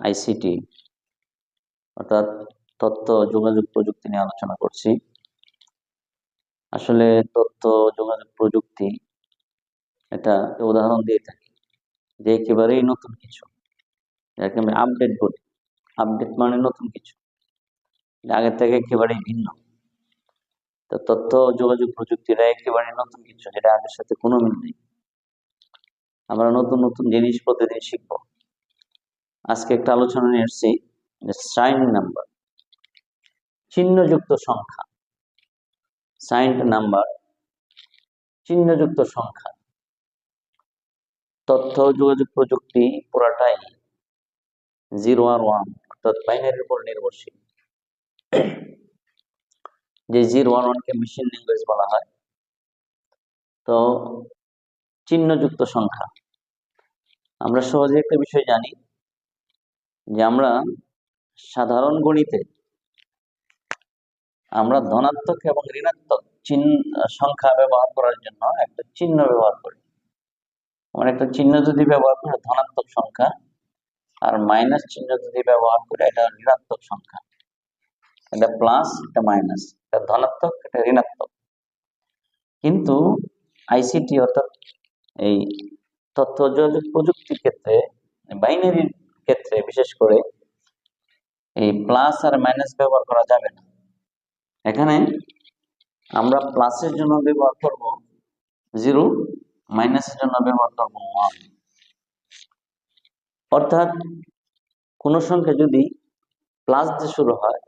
ICT, অর্থাৎ তথ্য, যোগাযোগ প্রযুক্তি নিয়ে আলোচনা করছি। আসলে তথ্য, যোগাযোগ প্রযুক্তি এটা উদাহরণ দিয়ে থাকি, যে একেবারেই নতুন কিছু। যাকে আমি আপডেট বলি। আপডেট মানে নতুন কিছু। আগের থেকে একেবারেই ভিন্ন। তো তথ্য, যোগাযোগ প্রযুক্তিটা একেবারে নতুন কিছু, যেটা আগের সাথে কোনো মিল নেই। আমরা নতুন নতুন জিনিস প্রতিদিন শিখব। আজকে একটা আলোচনা নিয়ে এসেছি সাইন নাম্বার, চিহ্নযুক্ত সংখ্যা। সাইন নাম্বার, চিহ্নযুক্ত সংখ্যা। তথ্য, যোগাযোগ প্রযুক্তি পুরাটাই জিরো আর ওয়ান, অর্থাৎ বাইনারির উপর নির্ভরশীল। যে জিরো আর ওয়ানকে মেশিন ল্যাঙ্গুয়েজ বলা হয়, তো চিহ্নযুক্ত সংখ্যা। আমরা সহজে একটা বিষয় জানি যে আমরা সাধারণ গণিতে আমরা ধনাত্মক এবং ঋণাত্মক চিহ্ন, সংখ্যা ব্যবহার করার জন্য একটা চিহ্ন ব্যবহার করি। আমরা একটা চিহ্ন যদি ব্যবহার করি ধনাত্মক সংখ্যা, আর মাইনাস চিহ্ন যদি ব্যবহার করি এটা ঋণাত্মক সংখ্যা। এটা প্লাস, এটা মাইনাস, এটা ধনাত্মক, এটা ঋণাত্মক। কিন্তু আইসিটি অর্থাৎ এই তথ্য যোগাযোগ প্রযুক্তির ক্ষেত্রে বাইনারির ক্ষেত্রে বিশেষ করে, এই প্লাস আর মাইনাস ব্যবহার করা যাবে না। এখানে আমরা প্লাসের জন্য ব্যবহার করব জিরো মাইনাসের জন্য ব্যবহার করব ওয়ান অর্থাৎ কোন সংখ্যা যদি প্লাস দিয়ে শুরু হয়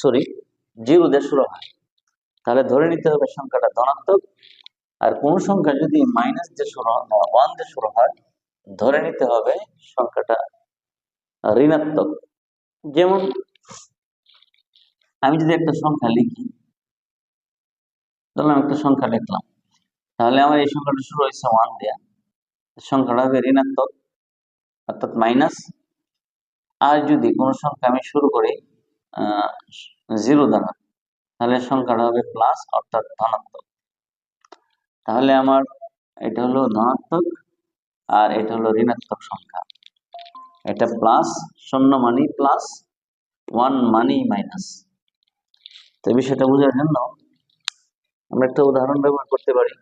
সরি জিরো দিয়ে শুরু হয়, তাহলে ধরে নিতে হবে সংখ্যাটা ধনাত্মক আর কোন সংখ্যা যদি মাইনাস দিয়ে শুরু হয় ওয়ান দিয়ে শুরু হয়, ধরে নিতে হবে সংখ্যাটা ঋণাত্মক। যেমন আমি যদি একটা সংখ্যা লিখি, ধরলাম একটা সংখ্যা লিখলাম, তাহলে আমার এই সংখ্যাটা শুরু হয়েছে ওয়ান দেয়া। সংখ্যাটা হবে ঋণাত্মক, অর্থাৎ মাইনাস আর যদি কোনো সংখ্যা আমি শুরু করি জিরো দ্বারা, তাহলে সংখ্যাটা হবে প্লাস অর্থাৎ ধনাত্মক। তাহলে আমার এটা হলো ধনাত্মক আর এটা হলো ঋণাত্মক সংখ্যা। এটা প্লাস শূন্য মানি প্লাস ওয়ান মানি মাইনাস তো বিষয়টা বোঝার জন্য আমরা একটা উদাহরণ ব্যবহার করতে পারি।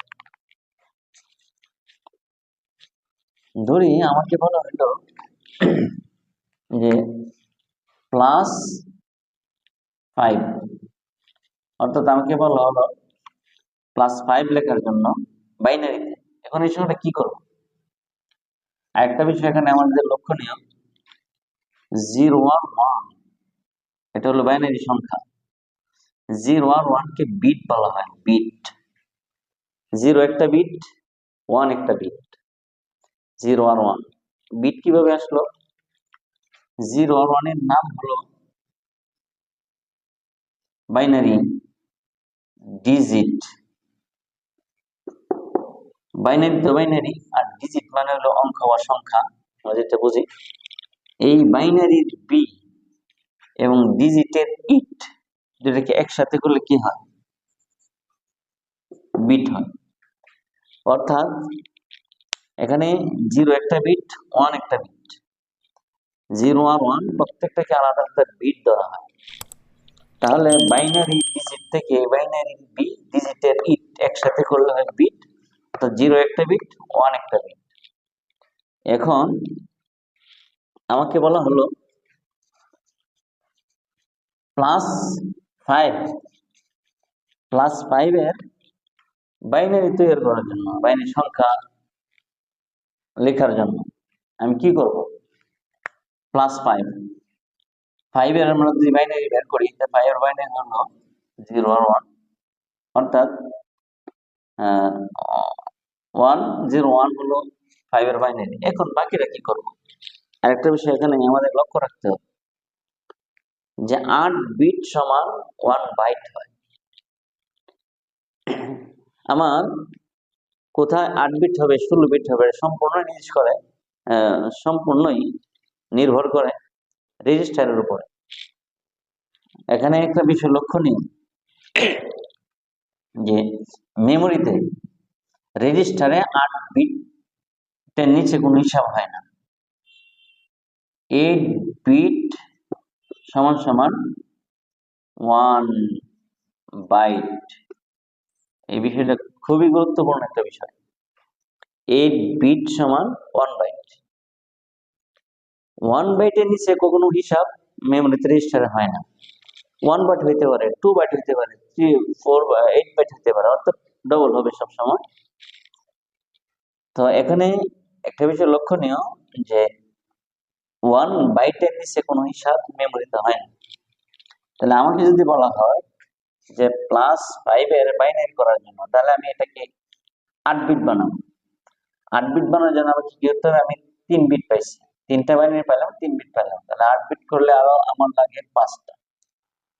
ধরি, আমাকে বলা হলো যে প্লাস ফাইভ অর্থাৎ আমাকে বলা হলো প্লাস ফাইভ লেখার জন্য বাইনারিতে এখন এই সময়টা কি করব? আরেকটা বিষয় এখানে আমাদের লক্ষণীয় জিরো ওয়ান ওয়ান এটা হলো বাইনারি সংখ্যা। জিরো আর ওয়ানকে বিট বলা হয় বিট জিরো একটা বিট ওয়ান একটা বিট জিরো আর ওয়ান বিট কীভাবে আসলো? জিরো আর ওয়ানের নাম হলো বাইনারি ডিজিট বাইনারি তো বাইনারি আর ডিজিট মানে হলো অঙ্ক বা সংখ্যা, আমরা যেটা বুঝি। এই বাইনারির বি এবং ডিজিটের ইট যেটাকে একসাথে করলে কি হয়? বিট হয়। অর্থাৎ এখানে জিরো একটা বিট ওয়ান একটা বিট জিরো আর ওয়ান প্রত্যেকটাকে আলাদা আলাদা বিট ধরা হয়। তাহলে বাইনারি ডিজিট থেকে বাইনারি বি ডিজিটের ইট একসাথে করলে হয় বিট জিরো একটা বিট ওয়ান একটা বিট এখন আমাকে বলা হলো প্লাস ফাইভ প্লাস ফাইভের বাইনারি তৈরি করার জন্য বাইনারি সংখ্যা লেখার জন্য আমি কি করব? প্লাস ফাইভ ফাইভের আমরা যদি বাইনারি বের করি ফাইভের বাইনারি হলো জিরো আর ওয়ান অর্থাৎ ওয়ান জিরো ওয়ান হলো ফাইভের বাইনারি এখন বাকিরা কি আরেকটা বিষয় এখানে আমাদের লক্ষ্য রাখতে হবে। যে আট বিট সমান ওয়ান বাইট হয়। আমার কোথায় আট বিট হবে, ষোলো বিট হবে সম্পূর্ণ নির্দেশ করে সম্পূর্ণই নির্ভর করে রেজিস্টারের উপরে। এখানে একটা বিষয় লক্ষণীয় যে মেমোরিতে রেজিস্টারে আট বিটের নিচে কোনো হিসাব হয় না। এইট বিট সমান সমান ওয়ান বাইট এই বিষয়টা খুবই গুরুত্বপূর্ণ একটা বিষয়। এইট বিট সমান ওয়ান বাইট ওয়ান বাইটের নিচে কখনো হিসাব মেমোরিতে রেজিস্টার হয় না। ওয়ান বাইট হইতে পারে টু বাইট হইতে পারে থ্রি ফোর বা এইট বাইট হইতে পারে, অর্থাৎ ডবল হবে সব সময় তো এখানে একটা বিষয় লক্ষণীয় যে ওয়ান বাইটের নিচে কোনো হিসাব মেমোরিতে হয় না। তাহলে আমাকে যদি বলা হয় যে প্লাস ফাইভের বাইনারি করার জন্য, তাহলে আমি এটাকে আট বিট বানাবো। আট বিট বানানোর জন্য আমাকে কি করতে হবে? আমি তিন বিট পাইছি। তিনটা বাইনারি পাইলাম, তিন বিট পাইলাম। তাহলে আট বিট করলে আরও আমার লাগে পাঁচটা।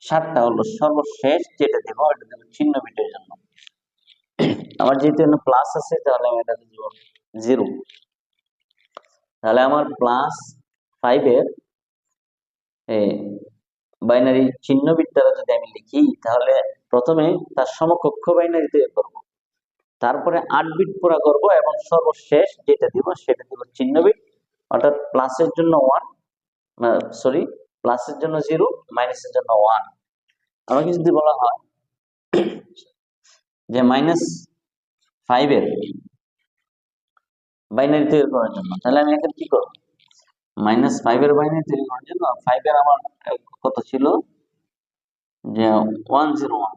সাতটা হলো সর্বশেষ, যেটা দেবো ওটা দেবো চিহ্ন বিটের জন্য। আমার যেহেতু এখানে প্লাস আছে, তাহলে আমি এটা দেবো জিরো তাহলে আমার প্লাস ফাইভের বাইনারি চিহ্ন বিট দ্বারা যদি আমি লিখি, তাহলে প্রথমে তার সমকক্ষ বাইনারি তৈরি করব। তারপরে আট বিট পুরা করব এবং সর্বশেষ যেটা দিব সেটা দিব চিহ্ন বিট অর্থাৎ প্লাসের জন্য ওয়ান সরি প্লাসের জন্য জিরো মাইনাসের জন্য ওয়ান আমাকে যদি বলা হয় যে মাইনাস ফাইভের বাইনারি তৈরি করার জন্য। তাহলে আমি এখন কি করব? মাইনাস ফাইভের বাইনারি তৈরি করার জন্য ফাইভের আমার কত ছিল? যে ওয়ান জিরো ওয়ান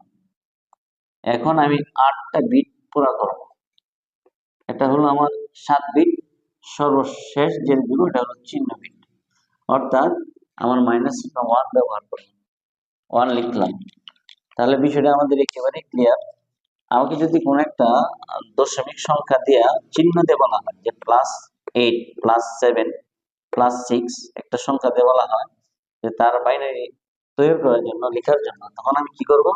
এখন আমি আটটা বিট পুরা করব। এটা হলো আমার সাত বিট সর্বশেষ যে দিব এটা হলো চিহ্ন বিট অর্থাৎ আমার মাইনাস ওয়ান ব্যবহার করব ওয়ান লিখলাম। তাহলে বিষয়টা আমাদের একেবারে ক্লিয়ার আমাকে যদি কোনো একটা দশমিক সংখ্যা দেওয়া চিহ্ন দিয়ে বলা হয়, যে plus eight plus seven plus six একটা সংখ্যা দিয়ে বলা হয়, যে তার বাইনারি তৈরি করার জন্য, লেখার জন্য, তখন আমি কি করব?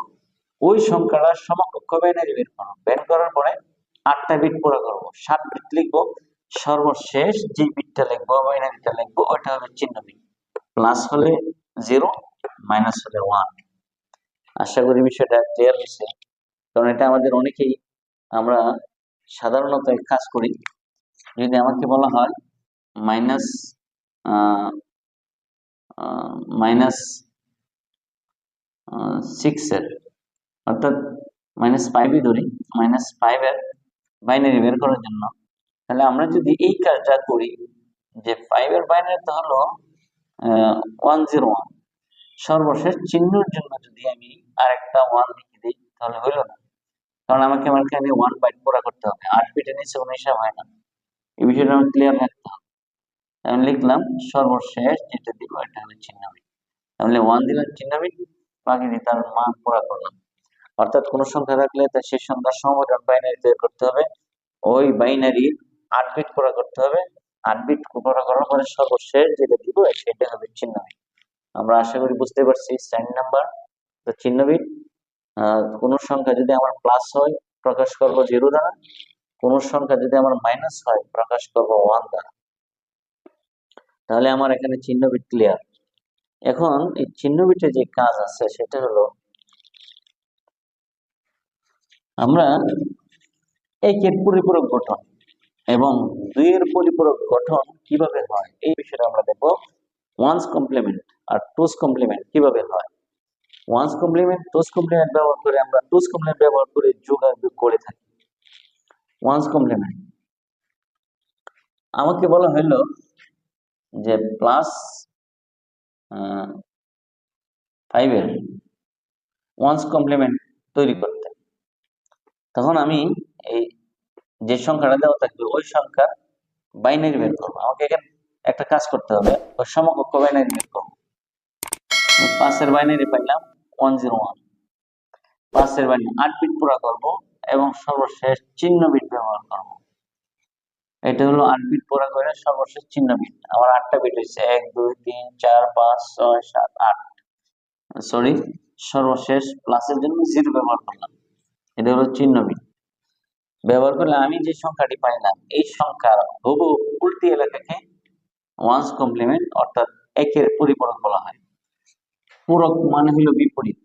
ওই সংখ্যাটা সমকক্ষ বাইনারি বের করব। বের করার পরে আটটা বিট পুরো করব। সাত বিট লিখব। সর্বশেষ যে বিটটা লিখব বাইনারিটা লিখব ওটা হবে চিহ্ন বিট প্লাস হলে জিরো মাইনাস হলে ওয়ান আশা করি বিষয়টা ক্লিয়ার হয়েছে। কারণ এটা আমাদের অনেকেই আমরা সাধারণত এক কাজ করি। যদি আমাকে বলা হয় মাইনাস মাইনাস সিক্সের অর্থাৎ মাইনাস ফাইভই ধরি মাইনাস ফাইভের বাইনারি বের করার জন্য, তাহলে আমরা যদি এই কাজটা করি যে ফাইভের বাইনারি তো হলো ওয়ান জিরো ওয়ান সর্বশেষ চিহ্নর জন্য যদি আমি আরেকটা ওয়ান লিখে দিই, তাহলে হইল না। কারণ আমাকে আমার এখানে ওয়ান বাইট পুরা করতে হবে। আট বিটের নিচে কোনো হিসাব হয় না। এই বিষয়টা আমার ক্লিয়ার রাখতে হবে আমি লিখলাম, সর্বশেষ যেটা দিব, এটা হলো চিহ্নবিট তাহলে ওয়ান দিলাম চিহ্নবিট বাকি দিয়ে তার মান পুরা করলাম। অর্থাৎ কোনো সংখ্যা থাকলে তার সেই সংখ্যার সমবর্তন বাইনারি তৈরি করতে হবে, ওই বাইনারি আট বিট পুরা করতে হবে। আট বিট পুরা করার পরে সর্বশেষ যেটা দিব, সেটা হবে চিহ্নবিট আমরা আশা করি বুঝতে পারছি স্ট্যান্ড নাম্বার তো চিহ্নবিট কোনো সংখ্যা যদি আমার প্লাস হয়, প্রকাশ করব জিরো দ্বারা। কোনো সংখ্যা যদি আমার মাইনাস হয়, প্রকাশ করব ওয়ান দ্বারা। তাহলে আমার এখানে চিহ্ন বিট ক্লিয়ার এখন এই চিহ্ন বিটে যে কাজ আছে, সেটা হলো আমরা একের পরিপূরক গঠন এবং দুইয়ের পরিপূরক গঠন কীভাবে হয়, এই বিষয়টা আমরা দেখব। ওয়ান্স কমপ্লিমেন্ট আর টুস কমপ্লিমেন্ট কীভাবে হয় ওয়ান্স কমপ্লিমেন্ট টুস কমপ্লিমেন্ট ব্যবহার করে আমরা টুস কমপ্লিমেন্ট ব্যবহার করে যোগ আর বিয়োগ করে থাকি। ওয়ান্স কমপ্লিমেন্ট আমাকে বলা হলো যে প্লাস ফাইভের ওয়ান্স কমপ্লিমেন্ট তৈরি করতে। তখন আমি এই যে সংখ্যাটা দেওয়া থাকবে ওই সংখ্যা বাইনারি বের করব। আমাকে এখানে একটা কাজ করতে হবে ওই সমকক্ষ বাইনারি বের করব। পাঁচের বাইনারি পাইলাম পাঁচের বাইনারি আট বিট পুরা করব এবং সর্বশেষ চিহ্ন বিট ব্যবহার করব। এটা হলো আট বিট পুরা করে সর্বশেষ চিহ্ন বিট আমার আটটা বিট হয়েছে এক, দুই, তিন, চার, পাঁচ, ছয়, সাত, আট। সরি সর্বশেষ প্লাসের জন্য জিরো ব্যবহার করলাম। এটা হলো চিহ্ন বিট ব্যবহার করলে আমি যে সংখ্যাটি পাইলাম, এই সংখ্যার হুবু উল্টি এলাকাকে ওয়ান্স কমপ্লিমেন্ট অর্থাৎ একের পরিপূরক বলা হয়। পূরক মানে হলো বিপরীত।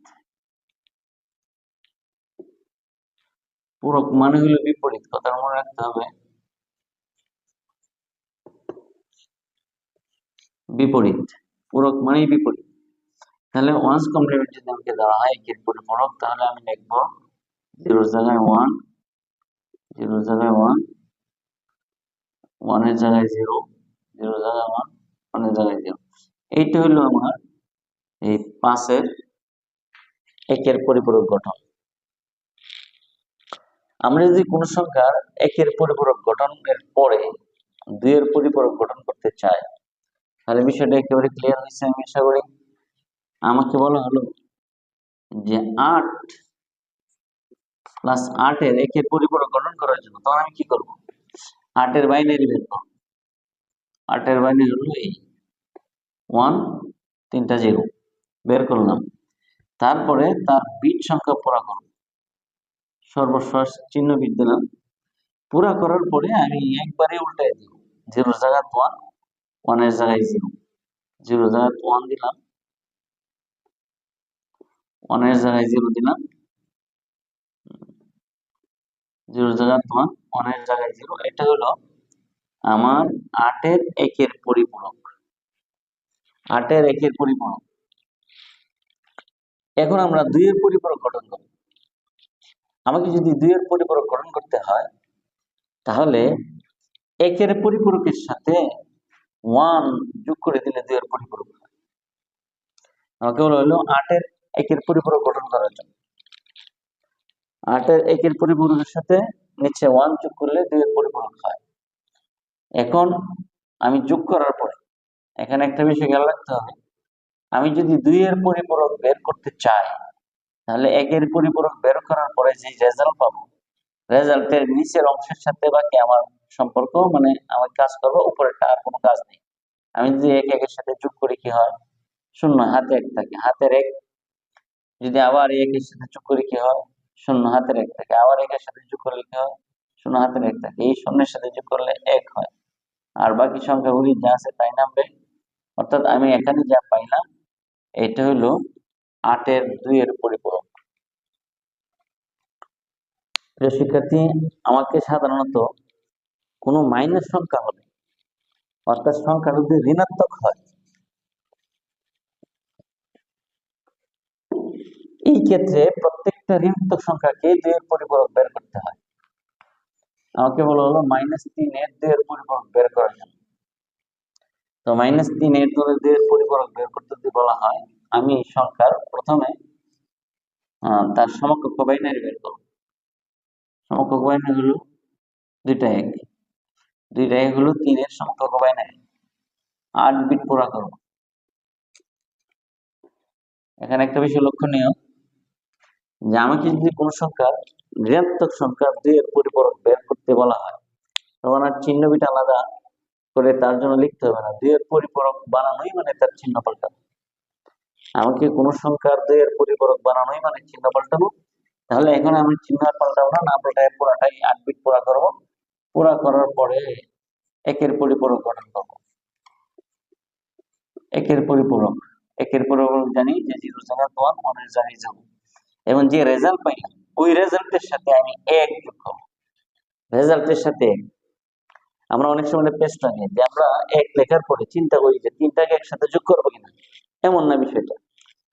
পূরক মানে হলো বিপরীত কথা মনে রাখতে হবে। বিপরীত, পূরক মানেই বিপরীত। তাহলে ওয়ান্স কমপ্লিমেন্ট যদি আমাকে দেওয়া হয়, একের পরিপূরক তাহলে আমি লিখব জিরোর জায়গায় ওয়ান জিরোর জায়গায় ওয়ান ওয়ানের জায়গায় জিরো জিরোর জায়গায় ওয়ান ওয়ানের জায়গায় জিরো এইটা হলো আমার এই পাঁচের একের পরিপূরক গঠন। আমরা যদি কোন সংখ্যার একের পরিপূরক গঠনের পরে দুইয়ের পরিপূরক গঠন করতে চাই, তাহলে বিষয়টা একেবারে ক্লিয়ার হয়েছে আমি আশা করি। আমাকে বলা হলো যে আট প্লাস আটের একের পরিপূরক গঠন করার জন্য তখন আমি কি করব? আটের বাইনারি বের করব। আটের বাইনারি হলো এই। ওয়ান তিনটা জিরো বের করলাম। তারপরে তার বিট সংখ্যা পুরা করব সর্বশেষ চিহ্ন বিট দিলাম। পুরা করার পরে আমি একবারে উল্টাই দিব জিরোর জায়গায় ওয়ান ওয়ানের জায়গায় জিরো জিরো জায়গায় ওয়ান দিলাম। ওয়ানের জায়গায় জিরো দিলাম। জিরো জায়গায় ওয়ান ওয়ানের জায়গায় জিরো এটা হলো আমার আটের একের পরিপূরক। আটের একের পরিপূরক। এখন আমরা দুইয়ের পরিপূরক গঠন করব আমাকে যদি দুইয়ের পরিপূরক গঠন করতে হয়, তাহলে একের পরিপূরকের সাথে ওয়ান যোগ করে দিলে দুইয়ের পরিপূরক আমাকে বলা হলো আটের একের পরিপূরক গঠন করার জন্য। আটের একের পরিপূরকের সাথে নিচে ওয়ান যোগ করলে দুইয়ের পরিপূরক হয়। এখন আমি যোগ করার পরে, এখানে একটা বিষয় খেয়াল রাখতে হবে। আমি যদি দুইয়ের পরিপূরক বের করতে চাই, তাহলে একের পরিপূরক বের করার পরে যে রেজাল্ট পাবো রেজাল্টের নিচের অংশের সাথে বাকি আমার সম্পর্ক মানে আমার কাজ করব, উপরেরটা আর কোনো কাজ নেই। আমি যদি এক একের সাথে যোগ করি কি হয়? শূন্য, হাতে এক থাকে, হাতের এক। যদি আবার একের সাথে যোগ করি কি হয়? শূন্য, হাতের এক থাকে, আবার একের সাথে যোগ করলে কি হয়? শূন্য, হাতের এক থাকে, এই শূন্যের সাথে যোগ করলে এক হয়। আর বাকি সংখ্যাগুলি যা আছে তাই নামবে। অর্থাৎ আমি এখানে যা পাইলাম এটা হলো আটের দুইয়ের পরিপূরক। প্রিয় শিক্ষার্থী, আমাকে সাধারণত কোনো মাইনাস সংখ্যা হলে অর্থাৎ সংখ্যা যদি ঋণাত্মক হয়। এই ক্ষেত্রে প্রত্যেকটা ঋণাত্মক সংখ্যাকে দুইয়ের পরিপূরক বের করতে হয়। আমাকে বলা হলো মাইনাস তিনের দুইয়ের পরিপূরক বের করার জন্য। তো মাইনাস তিন তিনের দুইয়ের পরিপূরক বের করতে যদি বলা হয়, আমি সংখ্যার প্রথমে তার সমকক্ষ বাইনারি বের করব। সমকক্ষ বাইনারি হলো দুইটা এক। দুইটা এক হলো তিনের সমকক্ষ বাইনারি আট বিট পুরা করব। এখানে একটা বিষয় লক্ষণীয়, যে আমাকে যদি কোনো সংখ্যা ঋণাত্মক সংখ্যা দুইয়ের পরিপূরক বের করতে বলা হয়, তখন আর চিহ্ন বিট আলাদা করে তার জন্য লিখতে হবে না। দুইয়ের পরিপূরক বানানোই মানে তার চিহ্ন পাল্টানো। আমাকে কোনো সংখ্যার দুইয়ের পরিপূরক বানানোই মানে চিহ্ন পাল্টানো তাহলে এখন আমি চিহ্ন পাল্টাবো না না পাল্টায় পুরাটাই আট বিট পুরা করব। পুরা করার পরে একের পরিপূরক গঠন করব। একের পরিপূরক। একের পরিপূরক জানি যে জিরো জায়গা ওয়ান ওয়ানের জায়গায় যাব। এবং যে রেজাল্ট পাইলাম, ওই রেজাল্টের সাথে আমি এক যোগ করব। রেজাল্টের সাথে এক। আমরা অনেক সময় পেস্ট লাগে যে আমরা এক লেখার পরে চিন্তা করি যে তিনটাকে একসাথে যোগ করব কিনা। এমন না বিষয়টা।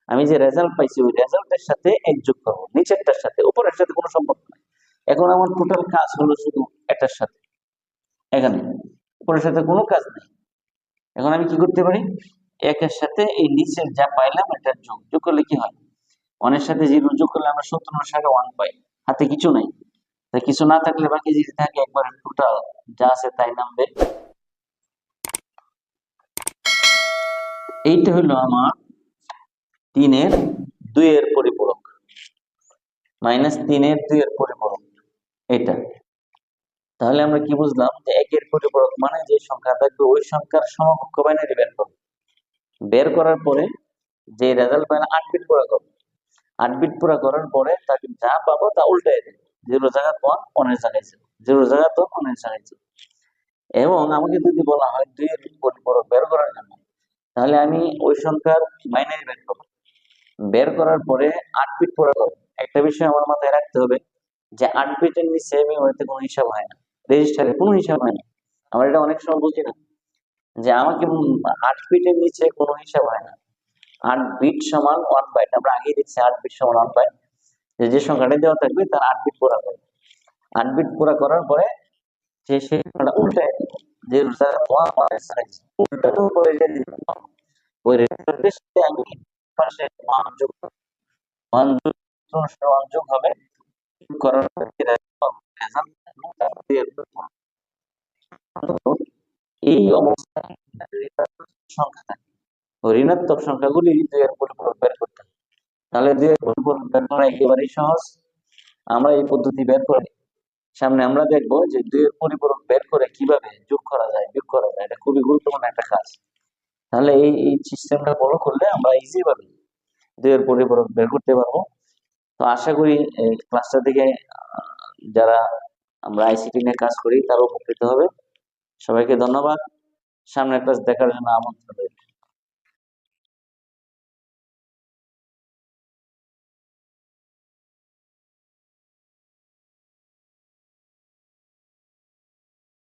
আমি যে রেজাল্ট পাইছি, ওই রেজাল্টের সাথে এক যোগ করব। নিচেরটার সাথে, উপরের সাথে কোনো সম্পর্ক নাই। এখন আমার টোটাল কাজ হলো শুধু এটার সাথে। এখানে, উপরের সাথে কোনো কাজ নেই। এখন আমি কি করতে পারি? একের সাথে এই নিচের যা পাইলাম এটার যোগ। যোগ করলে কি হয়? ওয়ানের সাথে জিরো যোগ করলে আমরা সত্তর সাথে ওয়ান পাই। হাতে কিছু নাই। তাই কিছু না থাকলে বাকি যদি থাকে, একবার টোটাল যা আছে তাই নামবে। এইটা হলো আমার তিনের দুইয়ের পরিপূরক। মাইনাস তিনের দুইয়ের পরিপূরক। এটা তাহলে আমরা কি বুঝলাম যে একের পরিপূরক মানে যে সংখ্যা থাকবে ওই সংখ্যার সমকক্ষ বাইনারি বের করব। বের করার পরে যে রেজাল্ট পাইলে আট বিট পুরা করব। আট বিট পুরা করার পরে তাকে যা পাবো তা উল্টাই দেবে। জিরো জায়গা ওয়ান ওয়ানের জায়গায় জিরো জিরো জায়গা তো ওয়ানের জায়গায় জিরো এবং আমাকে যদি বলা হয় দুই দুইয়ের পরিপূরক বের করার জন্য, তাহলে আমি ওই সংখ্যার বাইনারি বের করব। বের করার পরে আট বিট পুরা করব। একটা বিষয় আমার মাথায় রাখতে হবে যে আট বিটের নিচে মেমোরিতে কোনো হিসাব হয় না। রেজিস্টারে কোনো হিসাব হয় না। আমরা এটা অনেক সময় বুঝি না যে আমাকে আট বিটের নিচে কোনো হিসাব হয় না। আট বিট সমান ওয়ান বাইট আমরা আগেই দেখছি আট বিট সমান ওয়ান বাইট যে যে সংখ্যাটা দেওয়া থাকবে তার আট বিট পুরা করবে আট বিট পুরা করার পরে যে সংখ্যাটা উল্টে যে এই সংখ্যা ঋণাত্মক সংখ্যাগুলি দুইয়ের পরিপূরক বের করতে তাহলে পরিপূরক বের করা একেবারেই সহজ। আমরা এই পদ্ধতি বের করে সামনে আমরা দেখব যে দুইয়ের পরিপূরক বের করে কীভাবে যোগ করা যায়, বিয়োগ করা যায়। এটা খুবই গুরুত্বপূর্ণ একটা কাজ। তাহলে এই এই সিস্টেমটা ফলো করলে আমরা ইজি ভাবে দুইয়ের পরিপূরক বের করতে পারব। তো আশা করি এই ক্লাসটা থেকে যারা আমরা আইসিটি নিয়ে কাজ করি, তারা উপকৃত হবে। সবাইকে ধন্যবাদ। সামনের ক্লাস দেখার জন্য আমন্ত্রণ রইল।